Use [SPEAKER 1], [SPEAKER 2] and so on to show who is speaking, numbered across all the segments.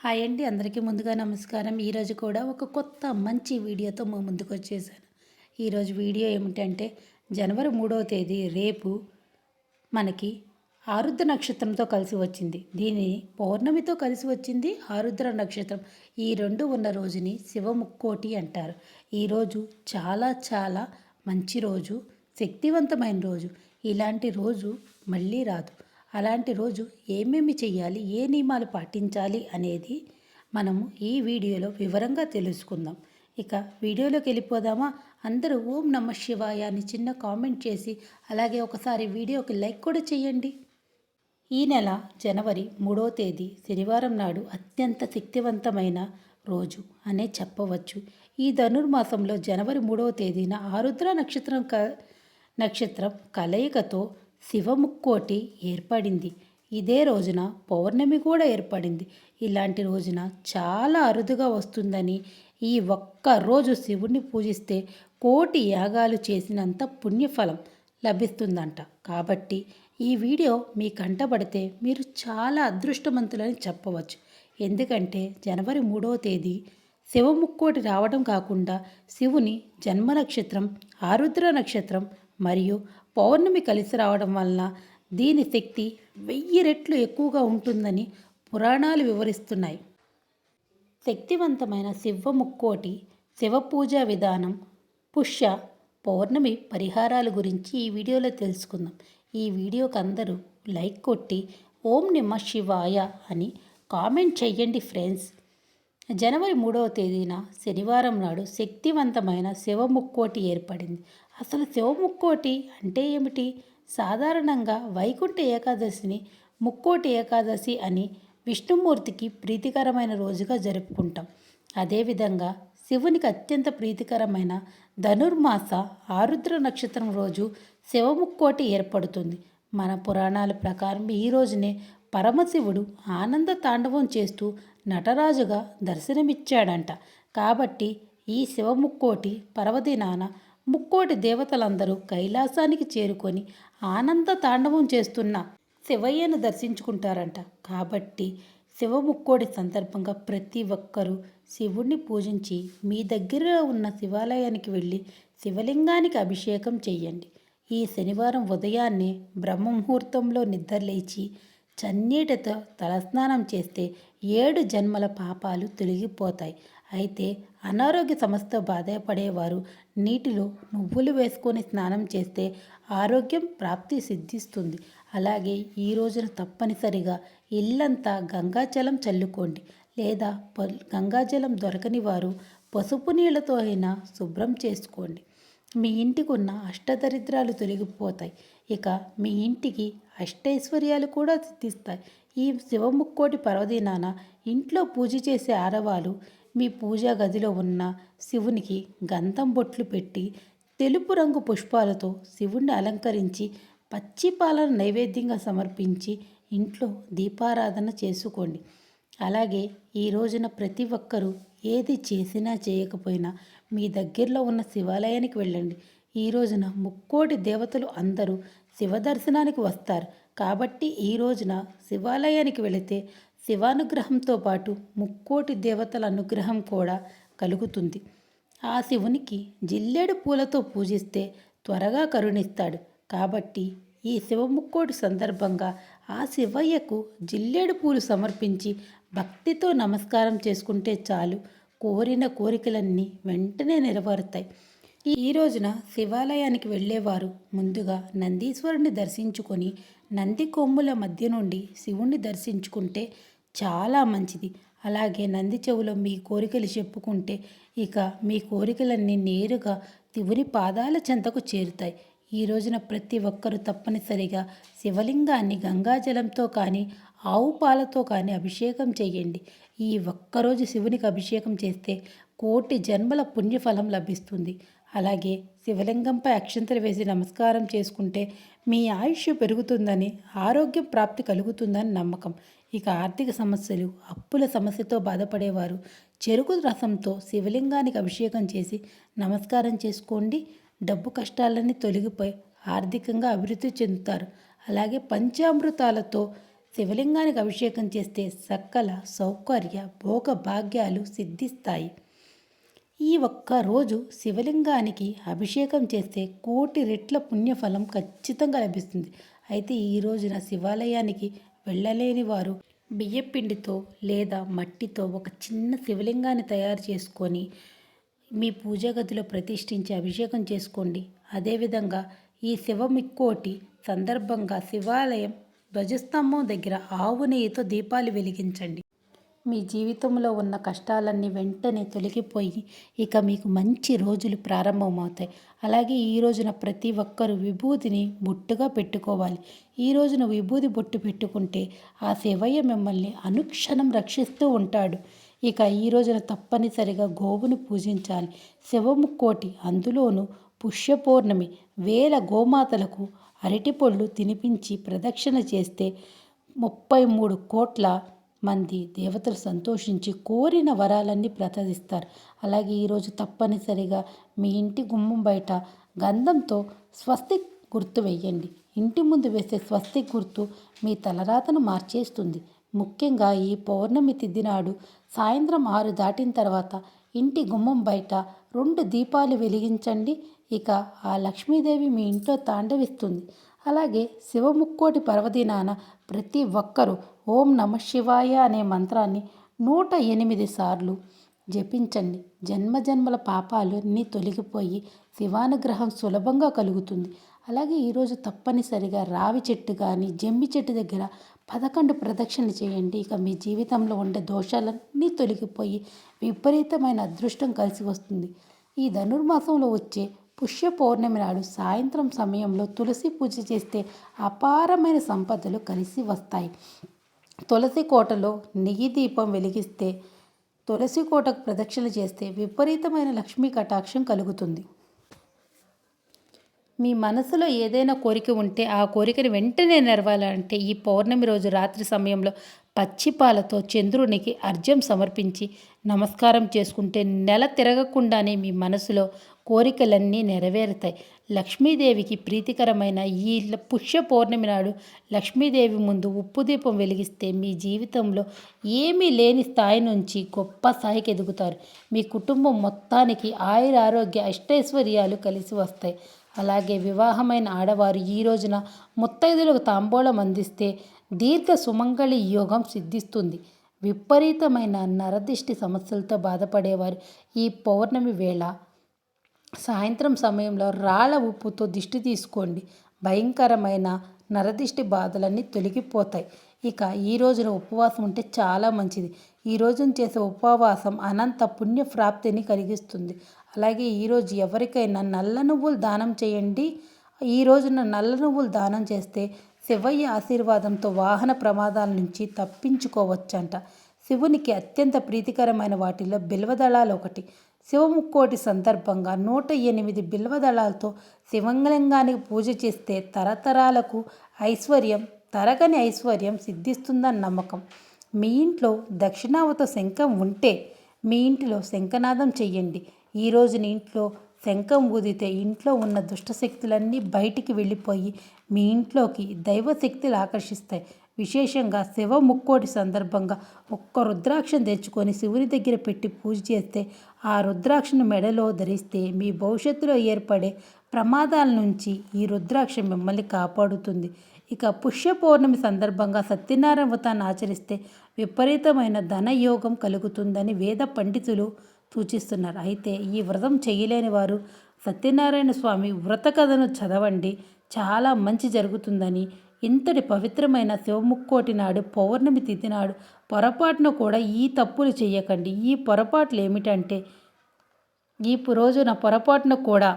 [SPEAKER 1] Hi అండి అందరికీ ముందుగా నమస్కారం. ఈరోజు కూడా ఒక కొత్త మంచి వీడియోతో మా ముందుకు వచ్చేసాను. ఈరోజు వీడియో ఏమిటంటే జనవరి మూడవ తేదీ రేపు మనకి ఆరుద్ర నక్షత్రంతో కలిసి వచ్చింది. దీని పౌర్ణమితో కలిసి వచ్చింది ఆరుద్ర నక్షత్రం. ఈ రెండు ఉన్న రోజుని శివముక్కోటి అంటారు. ఈరోజు చాలా చాలా మంచి రోజు శక్తివంతమైన రోజు. ఇలాంటి రోజు మళ్ళీ రాదు. అలాంటి రోజు ఏమేమి చేయాలి ఏ నియమాలు పాటించాలి? అనేది మనము ఈ వీడియోలో వివరంగా తెలుసుకుందాం. ఇక వీడియోలోకి వెళ్ళిపోదామా? అందరూ ఓం నమ శివాయ అని చిన్న కామెంట్ చేసి అలాగే ఒకసారి వీడియోకి లైక్ కూడా చేయండి ఈ నెల జనవరి మూడో తేదీ శనివారం నాడు అత్యంత శక్తివంతమైన రోజు అనే చెప్పవచ్చు. ఈ ధనుర్మాసంలో జనవరి మూడవ తేదీన ఆరుద్ర నక్షత్రం క నక్షత్రం కలయికతో శివముక్కోటి ఏర్పడింది. ఇదే రోజున పౌర్ణమి కూడా ఏర్పడింది. ఇలాంటి రోజున చాలా అరుదుగా వస్తుందని ఈ ఒక్క రోజు శివుణ్ణి పూజిస్తే కోటి యాగాలు చేసినంత పుణ్యఫలం లభిస్తుందంట. కాబట్టి ఈ వీడియో మీ కంటపడితే మీరు చాలా అదృష్టవంతులని చెప్పవచ్చు. ఎందుకంటే జనవరి మూడవ తేదీ శివముక్కోటి రావడం కాకుండా శివుని జన్మ నక్షత్రం ఆరుద్ర నక్షత్రం మరియు పౌర్ణమి కలిసి రావడం వలన దీని శక్తి వెయ్యి రెట్లు ఎక్కువగా ఉంటుందని పురాణాలు వివరిస్తున్నాయి. శక్తివంతమైన శివ ముక్కోటి శివ పూజా విధానం పుష్య పౌర్ణమి పరిహారాల గురించి ఈ వీడియోలో తెలుసుకుందాం. ఈ వీడియోకి అందరూ లైక్ కొట్టి ఓం నిమ్మ శివాయ అని కామెంట్ చెయ్యండి ఫ్రెండ్స్. జనవరి మూడవ తేదీన శనివారం నాడు శక్తివంతమైన శివముక్కోటి ఏర్పడింది. అసలు శివముక్కోటి అంటే ఏమిటి? సాధారణంగా వైకుంఠ ఏకాదశిని ముక్కోటి ఏకాదశి అని విష్ణుమూర్తికి ప్రీతికరమైన రోజుగా జరుపుకుంటాం. అదేవిధంగా శివునికి అత్యంత ప్రీతికరమైన ధనుర్మాస ఆరుద్ర నక్షత్రం రోజు శివముక్కోటి ఏర్పడుతుంది. మన పురాణాల ప్రకారం ఈ రోజునే పరమశివుడు ఆనంద తాండవం చేస్తూ నటరాజుగా దర్శనమిచ్చాడంట. కాబట్టి ఈ శివముక్కోటి పర్వదినాన ముక్కోటి దేవతలందరూ కైలాసానికి చేరుకొని ఆనంద తాండవం చేస్తున్న శివయ్యను దర్శించుకుంటారంట. కాబట్టి శివముక్కోడి సందర్భంగా ప్రతి ఒక్కరూ శివుణ్ణి పూజించి మీ దగ్గర ఉన్న శివాలయానికి వెళ్ళి శివలింగానికి అభిషేకం చెయ్యండి. ఈ శనివారం ఉదయాన్నే బ్రహ్మముహూర్తంలో నిద్రలేచి చన్నీటితో తలస్నానం చేస్తే ఏడు జన్మల పాపాలు తొలగిపోతాయి. అయితే అనారోగ్య సమస్యతో బాధపడేవారు నీటిలో నువ్వులు వేసుకొని స్నానం చేస్తే ఆరోగ్యం ప్రాప్తి సిద్ధిస్తుంది. అలాగే ఈ రోజున తప్పనిసరిగా ఇల్లంతా గంగాజలం చల్లుకోండి. లేదా గంగాజలం దొరకని వారు పసుపు నీళ్ళతో అయినా శుభ్రం చేసుకోండి. మీ ఇంటికి ఉన్న అష్టదరిద్రాలు తొలగిపోతాయి. ఇక మీ ఇంటికి అష్టైశ్వర్యాలు కూడా సిద్ధిస్తాయి. ఈ శివముక్కోటి పర్వదినాన ఇంట్లో పూజ చేసే ఆడవాళ్ళు మీ పూజా గదిలో ఉన్న శివునికి గంధం బొట్లు పెట్టి తెలుపు రంగు పుష్పాలతో శివుణ్ణి అలంకరించి పచ్చి పాలను నైవేద్యంగా సమర్పించి ఇంట్లో దీపారాధన చేసుకోండి. అలాగే ఈ రోజున ప్రతి ఒక్కరూ ఏది చేసినా చేయకపోయినా మీ దగ్గరలో ఉన్న శివాలయానికి వెళ్ళండి. ఈ రోజున ముక్కోటి దేవతలు అందరూ శివ దర్శనానికి వస్తారు. కాబట్టి ఈ రోజున శివాలయానికి వెళితే శివానుగ్రహంతో పాటు ముక్కోటి దేవతల అనుగ్రహం కూడా కలుగుతుంది. ఆ శివునికి జిల్లేడు పూలతో పూజిస్తే త్వరగా కరుణిస్తాడు. కాబట్టి ఈ శివముక్కోటి సందర్భంగా ఆ శివయ్యకు జిల్లేడు పూలు సమర్పించి భక్తితో నమస్కారం చేసుకుంటే చాలు. కోరిన కోరికలన్నీ వెంటనే నెరవేరుతాయి. ఈ రోజున శివాలయానికి వెళ్ళేవారు ముందుగా నందీశ్వరుని దర్శించుకొని నంది కొమ్ముల మధ్య నుండి శివుణ్ణి దర్శించుకుంటే చాలా మంచిది. అలాగే నంది చెవులో మీ కోరికలు చెప్పుకుంటే ఇక మీ కోరికలన్నీ నేరుగా శివుని పాదాల చెంతకు చేరుతాయి. ఈ రోజున ప్రతి ఒక్కరూ తప్పనిసరిగా శివలింగాన్ని గంగాజలంతో కానీ ఆవు పాలతో కానీ అభిషేకం చేయండి. ఈ ఒక్కరోజు శివునికి అభిషేకం చేస్తే కోటి జన్మల పుణ్యఫలం లభిస్తుంది. అలాగే శివలింగంపై అక్షంతలు వేసి నమస్కారం చేసుకుంటే మీ ఆయుష్ పెరుగుతుందని ఆరోగ్యం ప్రాప్తి కలుగుతుందని నమ్మకం. ఇక ఆర్థిక సమస్యలు అప్పుల సమస్యతో బాధపడేవారు చెరుకు రసంతో శివలింగానికి అభిషేకం చేసి నమస్కారం చేసుకోండి. డబ్బు కష్టాలన్నీ తొలగిపోయి ఆర్థికంగా అభివృద్ధి చెందుతారు. అలాగే పంచామృతాలతో శివలింగానికి అభిషేకం చేస్తే సకల సౌకర్య భోగ భాగ్యాలు సిద్ధిస్తాయి. ఈ ఒక్క రోజు శివలింగానికి అభిషేకం చేస్తే కోటి రెట్ల పుణ్యఫలం ఖచ్చితంగా లభిస్తుంది. అయితే ఈ రోజున శివాలయానికి వెళ్ళలేని వారు బియ్యపిండితో లేదా మట్టితో ఒక చిన్న శివలింగాన్ని తయారు చేసుకొని మీ పూజా గదిలో ప్రతిష్ఠించి అభిషేకం చేసుకోండి. అదేవిధంగా ఈ శివమిక్కోటి సందర్భంగా శివాలయం ధ్వజస్తంభం దగ్గర ఆవు నెయ్యితో దీపాలు వెలిగించండి. మీ జీవితంలో ఉన్న కష్టాలన్నీ వెంటనే తొలగిపోయి ఇక మీకు మంచి రోజులు ప్రారంభమవుతాయి. అలాగే ఈ రోజున ప్రతి ఒక్కరూ విభూతిని బొట్టుగా పెట్టుకోవాలి. ఈ రోజున విభూతి బొట్టు పెట్టుకుంటే ఆ శివయ్య మిమ్మల్ని అనుక్షణం రక్షిస్తూ ఉంటాడు. ఇక ఈ రోజున తప్పనిసరిగా గోవును పూజించాలి. శివముక్కోటి అందులోనూ పుష్య పౌర్ణమి వేల గోమాతలకు అరటిపళ్ళు తినిపించి ప్రదక్షిణ చేస్తే ముప్పై మూడు కోట్ల మంది దేవతలు సంతోషించి కోరిన వరాలన్నీ ప్రసాదిస్తారు. అలాగే ఈరోజు తప్పనిసరిగా మీ ఇంటి గుమ్మం బయట గంధంతో స్వస్తిక్ గుర్తు వేయండి ఇంటి ముందు వేసే స్వస్తి గుర్తు మీ తలరాతను మార్చేస్తుంది. ముఖ్యంగా ఈ పౌర్ణమి తిథి నాడు సాయంత్రం ఆరు దాటిన తర్వాత ఇంటి గుమ్మం బయట రెండు దీపాలు వెలిగించండి. ఇక ఆ లక్ష్మీదేవి మీ ఇంట్లో తాండవిస్తుంది. అలాగే శివముక్కోటి పర్వదినాన ప్రతి ఒక్కరూ ఓం నమ శివాయ అనే మంత్రాన్ని నూట ఎనిమిది సార్లు జపించండి. జన్మజన్మల పాపాలు అన్నీ తొలగిపోయి శివానుగ్రహం సులభంగా కలుగుతుంది. అలాగే ఈరోజు తప్పనిసరిగా రావి చెట్టు కానీ జమ్మి చెట్టు దగ్గర పదకొండు ప్రదక్షిణ చేయండి. ఇక మీ జీవితంలో ఉండే దోషాలన్నీ తొలగిపోయి విపరీతమైన అదృష్టం కలిసి వస్తుంది. ఈ ధనుర్మాసంలో వచ్చే పుష్య పౌర్ణమి నాడు సాయంత్రం సమయంలో తులసి పూజ చేస్తే అపారమైన సంపదలు కలిసి వస్తాయి. తులసి కోటలో నెయ్యి దీపం వెలిగిస్తే తులసి కోటకు ప్రదక్షిణ చేస్తే విపరీతమైన లక్ష్మీ కటాక్షం కలుగుతుంది. మీ మనసులో ఏదైనా కోరిక ఉంటే ఆ కోరికను వెంటనే నెరవాలంటే ఈ పౌర్ణమి రోజు రాత్రి సమయంలో పచ్చిపాలతో చంద్రునికి అర్ఘ్యం సమర్పించి నమస్కారం చేసుకుంటే నెల తిరగకుండానే మీ మనసులో కోరికలన్నీ నెరవేరుతాయి. లక్ష్మీదేవికి ప్రీతికరమైన ఈ పుష్య పౌర్ణమి నాడు లక్ష్మీదేవి ముందు ఉప్పు దీపం వెలిగిస్తే మీ జీవితంలో ఏమీ లేని స్థాయి నుంచి గొప్ప స్థాయికి ఎదుగుతారు. మీ కుటుంబం మొత్తానికి ఆయుర ఆరోగ్య అష్టైశ్వర్యాలు కలిసి వస్తాయి. అలాగే వివాహమైన ఆడవారు ఈ రోజున ముత్తైదులకు తాంబూలం అందిస్తే దీర్ఘ సుమంగళి యోగం సిద్ధిస్తుంది. విపరీతమైన నరదిష్టి సమస్యలతో బాధపడేవారు ఈ పౌర్ణమి వేళ సాయంత్రం సమయంలో రాళ్ళ ఉప్పుతో దిష్టి తీసుకోండి. భయంకరమైన నరదిష్టి బాధలన్నీ తొలగిపోతాయి. ఇక ఈ రోజున ఉపవాసం ఉంటే చాలా మంచిది. ఈ రోజున చేసే ఉపవాసం అనంత పుణ్య ప్రాప్తిని కలిగిస్తుంది. అలాగే ఈరోజు ఎవరికైనా నల్ల నువ్వులు దానం చేయండి. ఈ రోజున నల్ల నువ్వులు దానం చేస్తే శివయ్య ఆశీర్వాదంతో వాహన ప్రమాదాల నుంచి తప్పించుకోవచ్చంట. శివునికి అత్యంత ప్రీతికరమైన వాటిలో బిల్వదళాలు ఒకటి. శివముక్కోటి సందర్భంగా నూట ఎనిమిది బిల్వదళాలతో శివంగలింగానికి పూజ చేస్తే తరతరాలకు ఐశ్వర్యం తరగని ఐశ్వర్యం సిద్ధిస్తుందని నమ్మకం. మీ ఇంట్లో దక్షిణావత శంఖం ఉంటే మీ ఇంటిలో శంఖనాదం చెయ్యండి. ఈ రోజున ఇంట్లో శంఖం ఊదితే ఇంట్లో ఉన్న దుష్టశక్తులన్నీ బయటికి వెళ్ళిపోయి మీ ఇంట్లోకి దైవశక్తులు ఆకర్షిస్తాయి. విశేషంగా శివ ముక్కోటి సందర్భంగా ఒక్క రుద్రాక్షను తెచ్చుకొని శివుని దగ్గర పెట్టి పూజ చేస్తే ఆ రుద్రాక్షను మెడలో ధరిస్తే మీ భవిష్యత్తులో ఏర్పడే ప్రమాదాల నుంచి ఈ రుద్రాక్ష మిమ్మల్ని కాపాడుతుంది. ఇక పుష్య పౌర్ణమి సందర్భంగా సత్యనారాయణ వ్రతాన్ని ఆచరిస్తే విపరీతమైన ధనయోగం కలుగుతుందని వేద పండితులు సూచిస్తున్నారు. అయితే ఈ వ్రతం చేయలేని వారు సత్యనారాయణ స్వామి వ్రత కథను చదవండి. చాలా మంచి జరుగుతుందని ఇంతటి పవిత్రమైన శివముక్కోటి నాడు పౌర్ణమి తిథి నాడు పొరపాటున కూడా ఈ తప్పులు చేయకండి ఈ పొరపాట్లు ఏమిటంటే ఈ రోజున పొరపాటున కూడా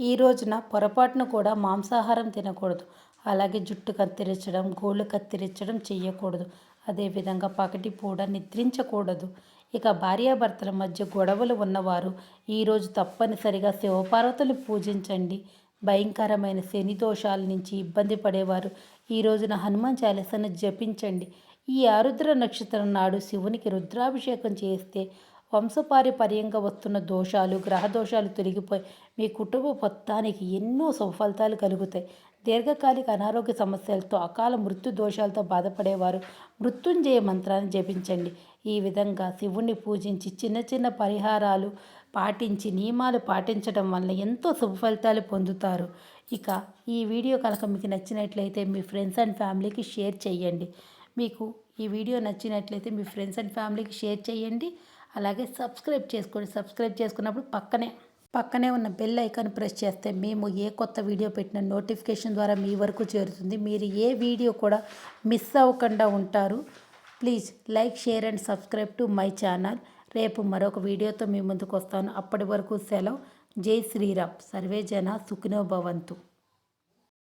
[SPEAKER 1] ఈ రోజున పొరపాటున కూడా మాంసాహారం తినకూడదు. అలాగే జుట్టు కత్తిరించడం గోళ్ళు కత్తిరించడం చేయకూడదు అదేవిధంగా పగటి పూట నిద్రించకూడదు. ఇక భార్యాభర్తల మధ్య గొడవలు ఉన్నవారు ఈరోజు తప్పనిసరిగా శివపార్వతులు పూజించండి. భయంకరమైన శని దోషాల నుంచి ఇబ్బంది పడేవారు. ఈ రోజున హనుమాన్ చాలీసను జపించండి. ఈ ఆరుద్ర నక్షత్రం నాడు శివునికి రుద్రాభిషేకం చేస్తే వంశపారిపర్యంగా వస్తున్న దోషాలు గ్రహ దోషాలు తొలగిపోయి మీ కుటుంబ మొత్తానికి ఎన్నో సుఫలితాలు కలుగుతాయి. దీర్ఘకాలిక అనారోగ్య సమస్యలతో అకాల మృత్యు దోషాలతో బాధపడేవారు మృత్యుంజయ మంత్రాన్ని జపించండి. ఈ విధంగా శివుణ్ణి పూజించి చిన్న చిన్న పరిహారాలు పాటించి నియమాలు పాటించడం వల్ల ఎంతో శుభ ఫలితాలు పొందుతారు. ఇక ఈ వీడియో కనుక మీకు నచ్చినట్లయితే మీ ఫ్రెండ్స్ అండ్ ఫ్యామిలీకి షేర్ చేయండి. మీకు ఈ వీడియో నచ్చినట్లయితే మీ ఫ్రెండ్స్ అండ్ ఫ్యామిలీకి షేర్ చేయండి. అలాగే సబ్స్క్రైబ్ చేసుకోండి. సబ్స్క్రైబ్ చేసుకున్నప్పుడు పక్కనే పక్కనే ఉన్న బెల్ ఐకాన్ ప్రెస్ చేస్తే మేము ఏ కొత్త వీడియో పెట్టిన నోటిఫికేషన్ ద్వారా మీ వరకు చేరుతుంది. మీరు ఏ వీడియో కూడా మిస్ అవ్వకుండా ఉంటారు. Please like share and subscribe to my channel. రేపు మరొక వీడియోతో మీ ముందుకు వస్తాను. అప్పటి వరకు సెలవు. జై శ్రీరామ్. సర్వే జన సుఖినో భవంతు.